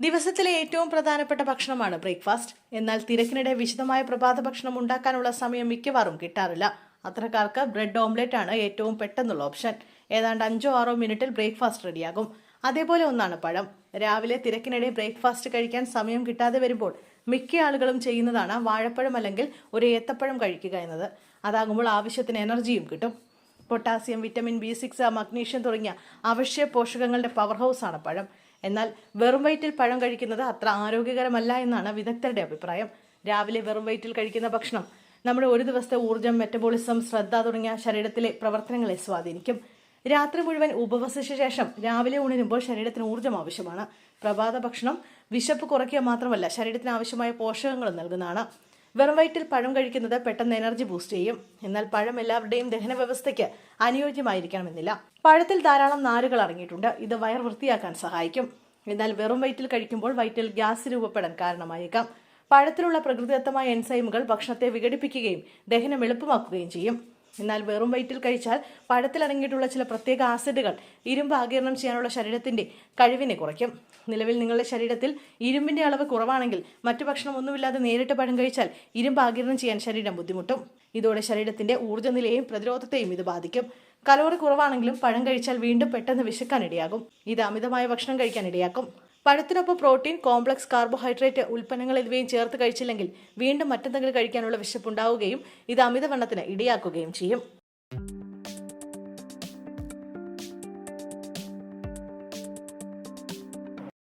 ദിവസത്തിലെ ഏറ്റവും പ്രധാനപ്പെട്ട ഭക്ഷണമാണ് ബ്രേക്ക്ഫാസ്റ്റ്. എന്നാൽ തിരക്കിനിടെ വിശദമായ പ്രഭാത ഭക്ഷണം ഉണ്ടാക്കാനുള്ള സമയം മിക്കവാറും കിട്ടാറില്ല. അത്തരക്കാർക്ക് ബ്രെഡ് ഓംലെറ്റ് ആണ് ഏറ്റവും പെട്ടെന്നുള്ള ഓപ്ഷൻ. ഏതാണ്ട് അഞ്ചോ ആറോ മിനിറ്റിൽ ബ്രേക്ക്ഫാസ്റ്റ് റെഡിയാകും. അതേപോലെ ഒന്നാണ് പഴം. രാവിലെ തിരക്കിനിടെ ബ്രേക്ക്ഫാസ്റ്റ് കഴിക്കാൻ സമയം കിട്ടാതെ വരുമ്പോൾ മിക്ക ആളുകളും ചെയ്യുന്നതാണ് വാഴപ്പഴം അല്ലെങ്കിൽ ഒരു ഏത്തപ്പഴം കഴിക്കുക എന്നത്. അതാകുമ്പോൾ ആവശ്യത്തിന് എനർജിയും കിട്ടും. Potassium vitamin B six magnesium തുടങ്ങിയ അവശ്യ പോഷകങ്ങളുടെ പവർ ഹൗസാണ് പഴം. എന്നാൽ വെറും വയറ്റിൽ പഴം കഴിക്കുന്നത് അത്ര ആരോഗ്യകരമല്ല എന്നാണ് വിദഗ്ധരുടെ അഭിപ്രായം. രാവിലെ വെറും വയറ്റിൽ കഴിക്കുന്ന ഭക്ഷണം നമ്മുടെ ഒരു ദിവസത്തെ ഊർജം മെറ്റബോളിസം ശ്രദ്ധ തുടങ്ങിയ ശരീരത്തിലെ പ്രവർത്തനങ്ങളെ സ്വാധീനിക്കും. രാത്രി മുഴുവൻ ഉപവസിച്ച ശേഷം രാവിലെ ഉണരുമ്പോൾ ശരീരത്തിന് ഊർജം ആവശ്യമാണ്. പ്രഭാത ഭക്ഷണം വിശപ്പ് കുറയ്ക്കുക മാത്രമല്ല ശരീരത്തിന് ആവശ്യമായ പോഷകങ്ങളും നൽകുന്നതാണ്. വെറും വയറ്റിൽ പഴം കഴിക്കുന്നത് പെട്ടെന്ന് എനർജി ബൂസ്റ്റ് ചെയ്യും. എന്നാൽ പഴം എല്ലാവരുടെയും ദഹന വ്യവസ്ഥയ്ക്ക് അനുയോജ്യമായിരിക്കണമെന്നില്ല. പഴത്തിൽ ധാരാളം നാരുകൾ അടങ്ങിയിട്ടുണ്ട്. ഇത് വയർ വൃത്തിയാക്കാൻ സഹായിക്കും. എന്നാൽ വെറും വയറ്റിൽ കഴിക്കുമ്പോൾ വയറ്റിൽ ഗ്യാസ് രൂപപ്പെടാൻ കാരണമായേക്കാം. പഴത്തിലുള്ള പ്രകൃതിദത്തമായ എൻസൈമുകൾ ഭക്ഷണത്തെ വിഘടിപ്പിക്കുകയും ദഹനം എളുപ്പമാക്കുകയും ചെയ്യും. എന്നാൽ വെറും വയറ്റിൽ കഴിച്ചാൽ പഴത്തിൽ അടങ്ങിയിട്ടുള്ള ചില പ്രത്യേക ആസിഡുകൾ ഇരുമ്പ് ആകിരണം ചെയ്യാനുള്ള ശരീരത്തിന്റെ കഴിവിനെ കുറയ്ക്കും. നിലവിൽ നിങ്ങളുടെ ശരീരത്തിൽ ഇരുമ്പിന്റെ അളവ് കുറവാണെങ്കിൽ മറ്റു ഭക്ഷണം ഒന്നുമില്ലാതെ നേരിട്ട് പഴം കഴിച്ചാൽ ഇരുമ്പ് ആകിരണം ചെയ്യാൻ ശരീരം ബുദ്ധിമുട്ടും. ഇതോടെ ശരീരത്തിന്റെ ഊർജനിലയെയും പ്രതിരോധത്തെയും ഇത് ബാധിക്കും. കലോറി കുറവാണെങ്കിലും പഴം കഴിച്ചാൽ വീണ്ടും പെട്ടെന്ന് വിശക്കാൻ ഇടയാകും. ഇത് അമിതമായ ഭക്ഷണം കഴിക്കാൻ ഇടയാക്കും. പഴത്തിനൊപ്പം പ്രോട്ടീൻ കോംപ്ലക്സ് കാർബോഹൈഡ്രേറ്റ് ഉൽപ്പന്നങ്ങൾ എന്നിവയും ചേർത്ത് കഴിച്ചില്ലെങ്കിൽ വീണ്ടും മറ്റെന്തെങ്കിലും കഴിക്കാനുള്ള വിശപ്പുണ്ടാവുകയും ഇത് അമിതവണ്ണത്തിന് ഇടയാക്കുകയും ചെയ്യും.